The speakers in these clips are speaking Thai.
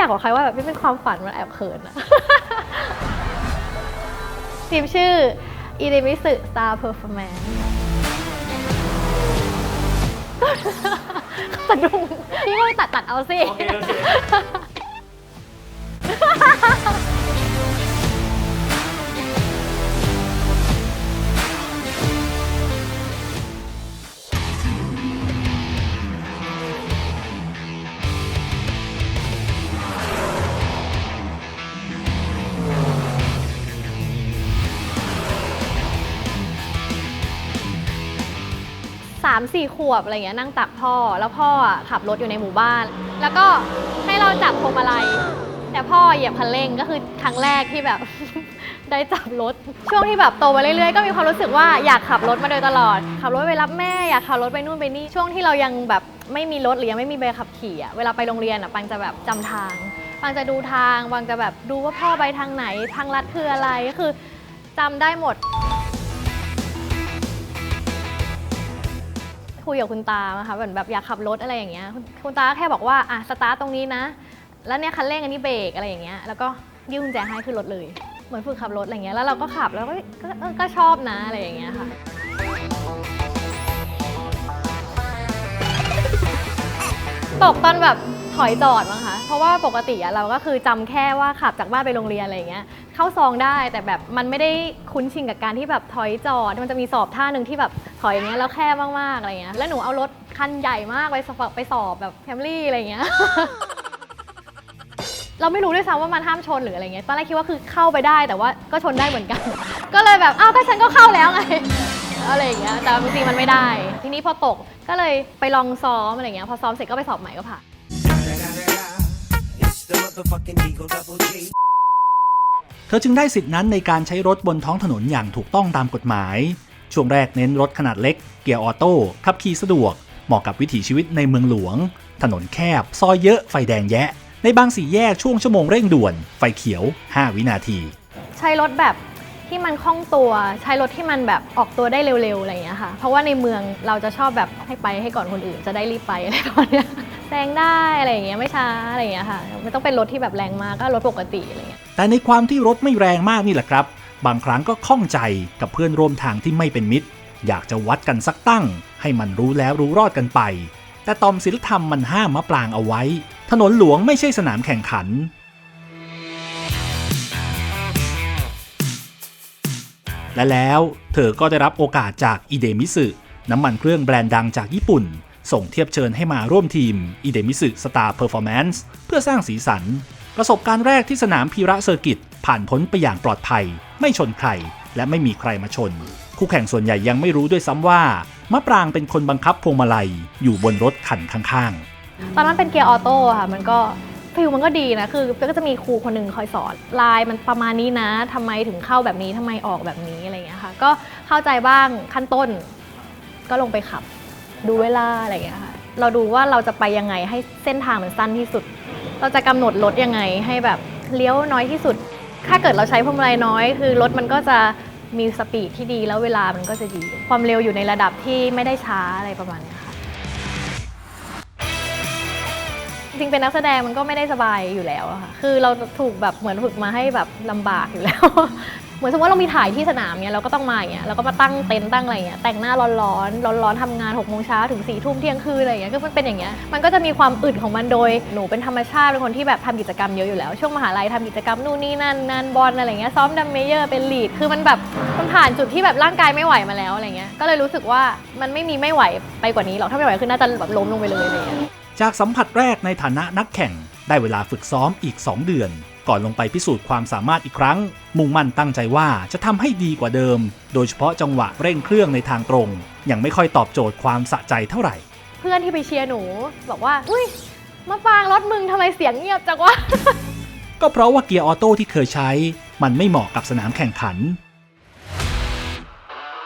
อยากบอกใครว่าแบบนี่เป็นความฝันมันแอบเขินอะทีมชื่อ i d e m i s u Star Performance สะดุ้งพี่ก็ไปตัดตัดเอาสิ สามสี่ขวบอะไรเงี้ยนั่งตักพ่อ แล้วพ่ออะขับรถอยู่ในหมู่บ้าน แล้วก็ให้เราจับพวงมาลัย แต่พ่อเหยียบคันเร่งก็คือครั้งแรกที่แบบ ได้จับรถ ช่วงที่แบบโตมาเรื่อยๆ ก็มีความรู้สึกว่าอยากขับรถมาโดยตลอด ขับรถไปรับแม่อยากขับรถไปนู่นไปนี่ ช่วงที่เรายังแบบไม่มีรถหรือยังไม่มีใบขับขี่อะเวลาไปโรงเรียนอะปังจะแบบจำทาง ปังจะดูทางปังจะแบบดูว่าพ่อไปทางไหน ทางลัดคืออะไรก็คือจำได้หมด คุยกับคุณตานะคะเหมือนแบบอยากขับรถอะไรอย่างเงี้ยคุณคุณตาแค่บอกว่าอะสตาร์ทตรงนี้นะ แล้วเนี่ยคันเร่งอันนี้เบรกอะไรอย่างเงี้ยแล้วก็ยื่นกุญแจให้ขึ้นรถเลยเหมือนฝึกขับรถอะไรเงี้ยแล้วเราก็ขับแล้วก็ก็เออก็ชอบนะอะไรอย่างเงี้ยค่ะ ตกตอนแบบ อยจอดมั้งคะ เพราะว่าปกติอะเราก็คือจำแค่ว่าขับจากบ้านไปโรงเรียนอะไรอย่างเงี้ย เข้าซองได้แต่แบบมันไม่ได้คุ้นชินกับการที่แบบถอยจอด มันจะมีสอบท่าหนึ่งที่แบบถอยอย่างเงี้ยแล้วแคบมากๆอะไรเงี้ย แล้วหนูเอารถคันใหญ่มากไปสอบไปสอบแบบแฟมลี่อะไรเงี้ย เราไม่รู้ด้วยซ้ำว่ามันห้ามชนหรืออะไรเงี้ย ตอนแรกคิดว่าคือเข้าไปได้แต่ว่าก็ชนได้เหมือนกัน ก็เลยแบบอ้าวก็ฉันก็เข้าแล้วไง อะไรอย่างเงี้ย แต่จริงๆมันไม่ได้ ทีนี้พอตกก็เลยไปลองซ้อมอะไรเงี้ย พอซ้อมเสร็จก็ไปสอบใหม่ก็ผ่าน เธอจึงได้สิทธินั้นในการใช้รถบนท้องถนนอย่างถูกต้องตามกฎหมาย ช่วงแรกเน้นรถขนาดเล็ก เกียร์ออโต้ขับขี่สะดวก เหมาะกับวิถีชีวิตในเมืองหลวง ถนนแคบ ซอยเยอะ ไฟแดงแยะ ในบางสี่แยกช่วงชั่วโมงเร่งด่วน ไฟเขียว 5 วินาที ใช้รถแบบที่มันคล่องตัวใช้รถที่มันแบบออกตัวได้เร็วๆอะไรอย่างเงี้ยค่ะ เพราะว่าในเมืองเราจะชอบแบบให้ไปให้ก่อนคนอื่นจะได้รีบไปอะไรประมาณเนี้ย แซงได้อะไรอย่างเงี้ยไม่ช้าอะไรอย่างเงี้ยค่ะไม่ต้องเป็นรถที่แบบแรงมากก็รถปกติอะไรเงี้ยแต่ในความที่รถไม่แรงมากนี่แหละครับ บางครั้งก็ข้องใจกับเพื่อนร่วมทางที่ไม่เป็นมิตร อยากจะวัดกันสักตั้ง ให้มันรู้แล้วรู้รอดกันไป แต่ตอมศิลธรรมมันห้ามมะปรางเอาไว้ ถนนหลวงไม่ใช่สนามแข่งขันและแล้วเธอก็ได้รับโอกาสจากอิเดมิสึน้ำมันเครื่องแบรนด์ดังจากญี่ปุ่น ส่งเทียบเชิญให้มาร่วมทีมอิเดมิสึสตาร์เพอร์ฟอร์แมนซ์เพื่อสร้างสีสัน ประสบการณ์แรกที่สนามพีระเซอร์กิตผ่านพ้นไปอย่างปลอดภัย ไม่ชนใคร และไม่มีใครมาชน คู่แข่งส่วนใหญ่ยังไม่รู้ด้วยซ้ำว่ามะปรางเป็นคนบังคับพวงมาลัยอยู่บนรถคันข้างๆ ตอนนั้นเป็นเกียร์ออโต้ค่ะ มันก็ฟิลมันก็ดีนะ คือก็จะมีครูคนหนึ่งคอยสอนลายมันประมาณนี้นะทำไมถึงเข้าแบบนี้ทำไมออกแบบนี้อะไรอย่างเงี้ยค่ะ ก็เข้าใจบ้างขั้นต้นก็ลงไปขับ ดูเวลาอะไรอย่างเงี้ยค่ะ เราดูว่าเราจะไปยังไงให้เส้นทางมันสั้นที่สุด เราจะกำหนดรถยังไงให้แบบเลี้ยวน้อยที่สุด ถ้าเกิดเราใช้พวงมาลัยน้อย คือรถมันก็จะมีสปีดที่ดีแล้วเวลามันก็จะดี ความเร็วอยู่ในระดับที่ไม่ได้ช้าอะไรประมาณนี้ค่ะจริงเป็นนักแสดงมันก็ไม่ได้สบายอยู่แล้วค่ะ คือเราถูกแบบเหมือนฝึกมาให้แบบลำบากอยู่แล้ว เหมือนสมมติว่าเรามีถ่ายที่สนามเนี่ยเราก็ต้องมาอย่างเงี้ยเราก็มาตั้งเต็นท์ตั้งอะไรเงี้ยแต่งหน้าร้อนๆร้อนๆทำงาน6กโมงเช้าถึง4ี่ทุ่มเที่ยงคืนอะไรเงี้ยก็มันเป็นอย่างเงี้ยมันก็จะมีความอึดของมันโดยหนูเป็นธรรมชาติเป็นคนที่แบบทำกิจกรรมเยอะอยู่แล้วช่วงมหาลัยทำกิจกรรมนู่นนี่นั่นงานบอลอะไรเงี้ยซ้อมดัมเมเยอร์เป็นลีดคือมันแบบมันผ่านจุดที่แบบร่างกายไม่ไหวมาแล้วอะไรเงี้ยก็เลยรู้สึกว่ามันไม่มีไม่ไหวไปกว่านี้หรอกถ้าไม่ไหวคือน่าจะแบบล้มลงไปเลยอะไรเงี้ยจากสัมผัสแรกในฐานะนักแข่งได้เวลาฝึกซ้อมอีก 2 เดือน ก่อนลงไปพิสูจน์ความสามารถอีกครั้ง มุ่งมั่นตั้งใจว่าจะทำให้ดีกว่าเดิม โดยเฉพาะจังหวะเร่งเครื่องในทางตรง ยังไม่ค่อยตอบโจทย์ความสะใจเท่าไหร่ เพื่อนที่ไปเชียร์หนู บอกว่า อุ้ยมาปรางรถมึงทำไมเสียงเงียบจังวะ ก็เพราะว่าเกียร์ออโต้ที่เคยใช้ มันไม่เหมาะกับสนามแข่งขัน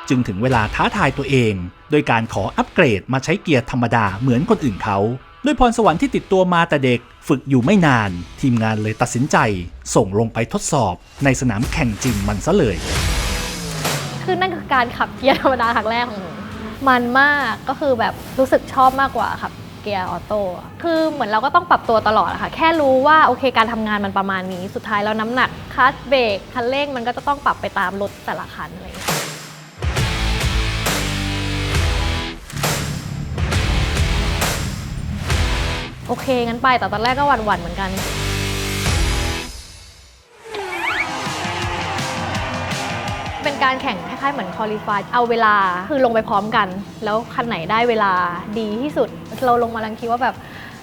จึงถึงเวลาท้าทายตัวเอง โดยการขออัปเกรดมาใช้เกียร์ธรรมดาเหมือนคนอื่นเขา ด้วยพรสวรรค์ที่ติดตัวมาแต่เด็กฝึกอยู่ไม่นาน ทีมงานเลยตัดสินใจ ส่งลงไปทดสอบในสนามแข่งจริงมันซะเลย คือนั่นคือการขับเกียร์ธรรมดาครั้งแรกของหนูมันมากก็คือแบบรู้สึกชอบมากกว่าครับเกียร์ออโต้คือเหมือนเราก็ต้องปรับตัวตลอดอะค่ะ แค่รู้ว่าโอเคการทำงานมันประมาณนี้ สุดท้ายแล้วน้ำหนักคลัตช์เบรกคันเร่งมันก็จะต้องปรับไปตามรถแต่ละคันอะไรอย่างเงี้ย โอเคงั้นไปแต่ตอนแรกก็หวั่นๆเหมือนกัน เป็นการแข่งคล้ายๆเหมือนคอลิฟายเอาเวลาคือลงไปพร้อมกัน แล้วคันไหนได้เวลาดีที่สุด เราลงมาลังคิดว่าแบบ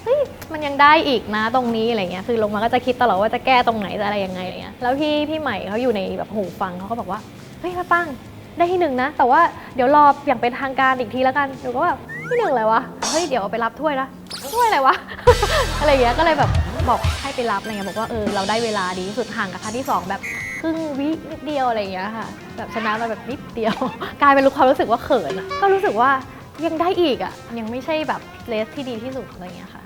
เฮ้ยมันยังได้อีกนะตรงนี้อะไรเงี้ยคือลงมาก็จะคิดตลอดว่าจะแก้ตรงไหนจะอะไรยังไงอะไรเงี้ยแล้วพี่พี่ใหม่เขาอยู่ในแบบหูฟังเขาก็บอกว่าเฮ้ยแม่ปังได้ที่หนึ่งนะ แต่ว่าเดี๋ยวรออย่างเป็นทางการอีกทีแล้วกันหนูก็แบบที่หนึ่งอะไรวะเฮ้ยเดี๋ยวไปรับถ้วยนะ ถ้วยอะไรวะ อะไรเงี้ยก็เลยแบบบอกให้ไปรับอะไรเงี้ยบอกว่าเออเราได้เวลาดีที่สุดห่างกับคันที่สองแบบครึ่งวินิดเดียวอะไรอย่างเงี้ยค่ะ แบบชนะมาแบบนิดเดียว กลายเป็นรู้ความรู้สึกว่าเขินอะก็รู้สึกว่ายังได้อีกอะยังไม่ใช่แบบเลสที่ดีที่สุดอะไรอย่างเงี้ยค่ะ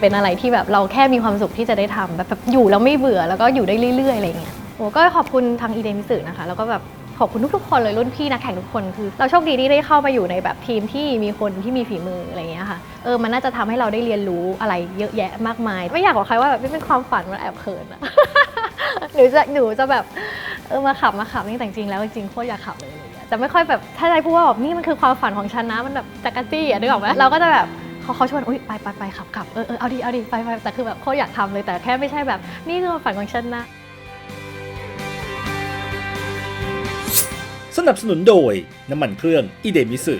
เป็นอะไรที่แบบเราแค่มีความสุขที่จะได้ทำแบบอยู่แล้วไม่เบื่อแล้วก็อยู่ได้เรื่อยๆอะไรเงี้ย โอ้ก็ขอบคุณทางอีเดมิสึนะคะ แล้วก็แบบขอบคุณทุกๆคนเลยรุ่นพี่นักแข่งทุกคนคือ เราโชคดีที่ได้เข้ามาอยู่ในแบบทีมที่มีคนที่มีฝีมืออะไรเงี้ยค่ะเออมันน่าจะทำให้เราได้เรียนรู้อะไรเยอะแยะมากมาย ไม่อยากบอกใครว่าแบบนี่เป็นความฝันมันแอบเขินอะหนูจะหนูจะแบบเออมาขับมาขับนี่แต่จริงแล้วจริงโคตรอยากขับเลยแต่ไม่ค่อยแบบถ้าใจพูดว่าแบบนี่มันคือความฝันของฉันนะมันแบบจักรจี้อะนึกออกไหมเราก็จะแบบเขาเขาชวนอุ้ยไปไปไปขับขับเออเออเอาดิเอาดิไปไปแต่คือแบบโคตรอยากทำเลยแต่แค่ไม่ใช่แบบนี่คือความฝันของฉันนะ นับสนุนโดยน้ำมันเครื่องอีเดมิสึ